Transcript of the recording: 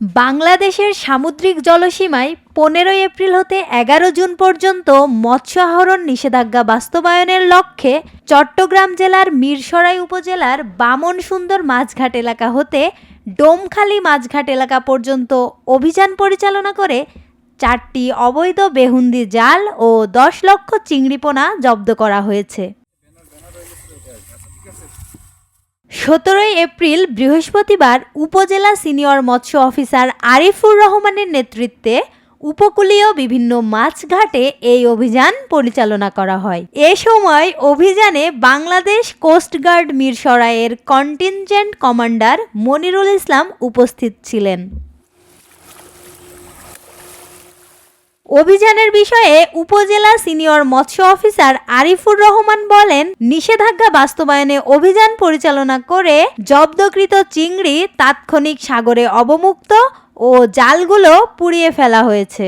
বাংলাদেশের সামুদ্রিক জলসীমায় পনেরোই এপ্রিল হতে এগারো জুন পর্যন্ত মৎস্য আহরণ নিষেধাজ্ঞা বাস্তবায়নের লক্ষ্যে চট্টগ্রাম জেলার মিরসরাই উপজেলার বামন সুন্দর মাছঘাট এলাকা হতে ডোমখালি মাছঘাট এলাকা পর্যন্ত অভিযান পরিচালনা করে চারটি অবৈধ বেহুন্দি জাল ও দশ লক্ষ চিংড়িপোনা জব্দ করা হয়েছে। সতেরোই এপ্রিল বৃহস্পতিবার উপজেলা সিনিয়র মৎস্য অফিসার আরিফুর রহমানের নেতৃত্বে উপকূলীয় বিভিন্ন মাছঘাটে এই অভিযান পরিচালনা করা হয়। এ সময় অভিযানে বাংলাদেশ কোস্টগার্ড মিরসরাইয়ের কন্টিনজেন্ট কমান্ডার মনিরুল ইসলাম উপস্থিত ছিলেন। অভিযানের বিষয়ে উপজেলা সিনিয়র মৎস্য অফিসার আরিফুর রহমান বলেন, নিষেধাজ্ঞা বাস্তবায়নে অভিযান পরিচালনা করে জব্দকৃত চিংড়ি তাৎক্ষণিক সাগরে অবমুক্ত ও জালগুলো পুড়িয়ে ফেলা হয়েছে।